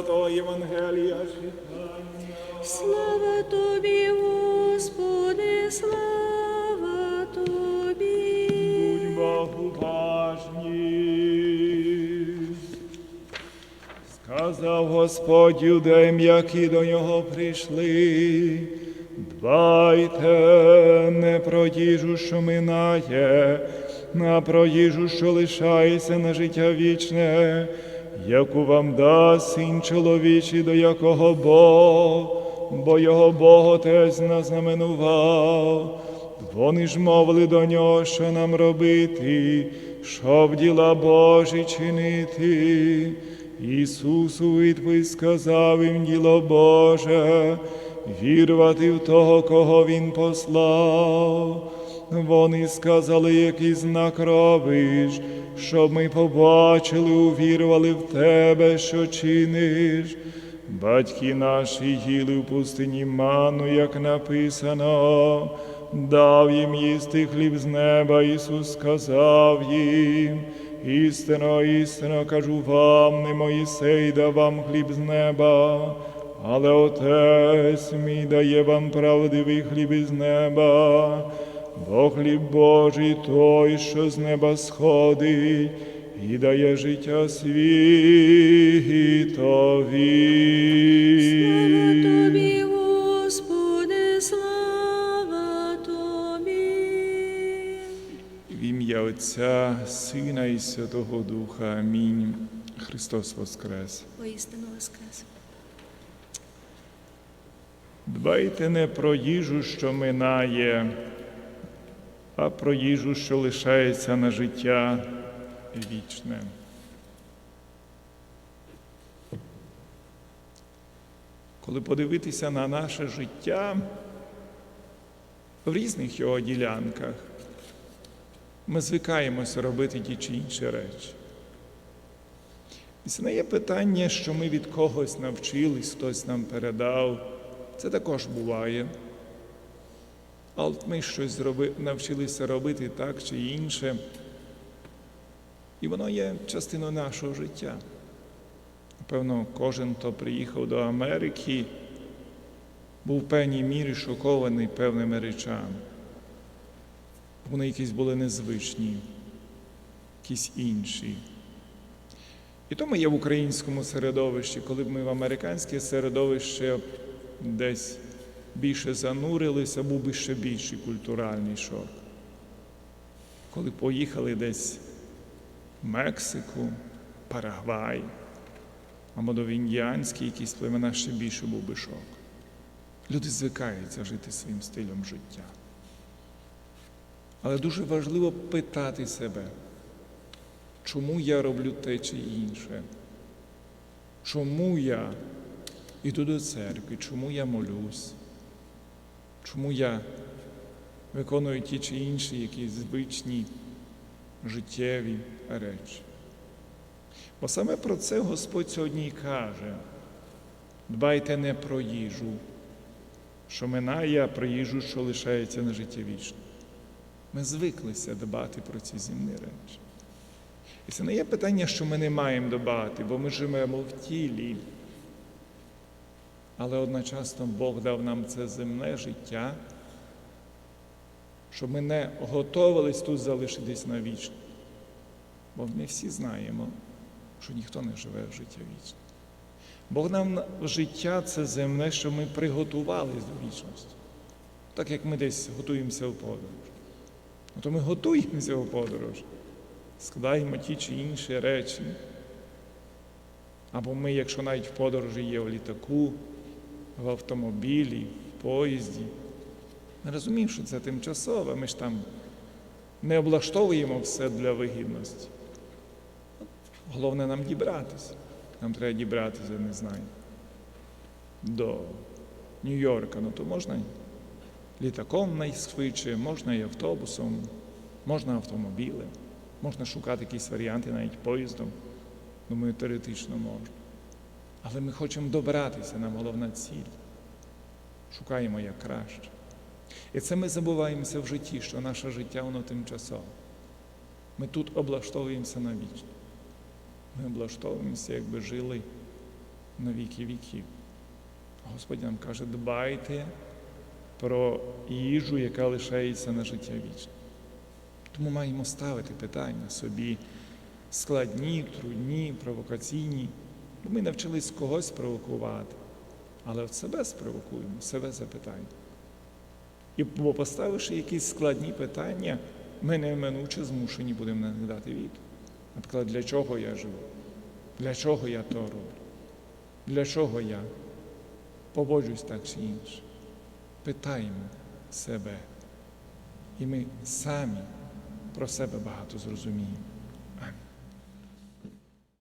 Святого Євангелія. Слава тобі, Господи, слава тобі. Будьмо уважні. Сказав Господь юдеям, які до нього прийшли. Дбайте не про їжу, що минає, а про їжу, що лишається на життя вічне, яку вам дасть син чоловічий, до якого Бог, бо його Бог Отець назнаменував. Вони ж мовили до нього, що нам робити, щоб діла Божі чинити. Ісус у відповідь сказав їм діло Боже, вірувати в того, кого Він послав. Вони сказали, який знак робиш, щоб ми побачили, увірували в Тебе, що чиниш. Батьки наші їли в пустині ману, як написано, дав їм їсти хліб з неба, Ісус сказав їм. Істинно, істинно кажу вам, не Моїсей дав вам хліб з неба, але Отець мій дає вам правдивий хліб із неба, бо хліб Божий той, що з неба сходить, і дає життя світові. Слава тобі, Господи, слава тобі. В ім'я Отця, Сина і Святого Духа. Амінь. Христос Воскрес. Поістину воскрес. Дбайте не про їжу, що минає, а про їжу, що лишається на життя вічне. Коли подивитися на наше життя в різних його ділянках, ми звикаємося робити ті чи інші речі. І це не є питання, що ми від когось навчились, хтось нам передав. Це також буває. А от ми щось зроби, навчилися робити так чи інше. І воно є частиною нашого життя. Напевно, кожен, хто приїхав до Америки, був в певній мірі шокований певними речами. Вони якісь були незвичні, якісь інші. І тому є в українському середовищі, коли б ми в американське середовище десь більше занурилися, був би ще більший культуральний шок. Коли поїхали десь в Мексику, Парагвай, або до індіанські якісь племена, ще більше був би шок. Люди звикаються жити своїм стилем життя. Але дуже важливо питати себе, чому я роблю те чи інше? Чому я іду до церкви, чому я молюсь? Чому я виконую ті чи інші якісь звичні життєві речі? Бо саме про це Господь сьогодні і каже: дбайте не про їжу, що минає, а про їжу, що лишається на життя вічне. Ми звиклися дбати про ці земні речі. І це не є питання, що ми не маємо дбати, бо ми живемо в тілі. Але одночасно Бог дав нам це земне життя, щоб ми не готовились тут залишитись навічно. Бо ми всі знаємо, що ніхто не живе в життя вічне. Бог нам життя це земне, що ми приготувались до вічності. Так як ми десь готуємося в подорож. Ну, то ми готуємося в подорож, складаємо ті чи інші речі. Або ми, якщо навіть в подорожі є в літаку, в автомобілі, в поїзді, ми розуміємо, що це тимчасове, ми ж там не облаштовуємо все для вигідності. Головне нам дібратися. Нам треба дібратися, не знаю, до Нью-Йорка. Ну то можна літаком найшвидше, можна і автобусом, можна автомобілем, можна шукати якісь варіанти навіть поїздом. Думаю, теоретично можна. Але ми хочемо добратися, нам головна ціль. Шукаємо як краще. І це ми забуваємося в житті, що наше життя воно тимчасове. Ми тут облаштовуємося на вічно. Ми облаштовуємося, якби жили на віки віків. Господь нам каже, дбайте про їжу, яка лишається на життя вічне. Тому маємо ставити питання собі складні, трудні, провокаційні. Ми навчились когось провокувати, але от себе спровокуємо, себе запитаємо. І бо поставивши якісь складні питання, ми неминуче змушені будемо на них дати відповідь. Наприклад, для чого я живу? Для чого я то роблю? Для чого я поводжусь так чи інше? Питаємо себе. І ми самі про себе багато зрозуміємо.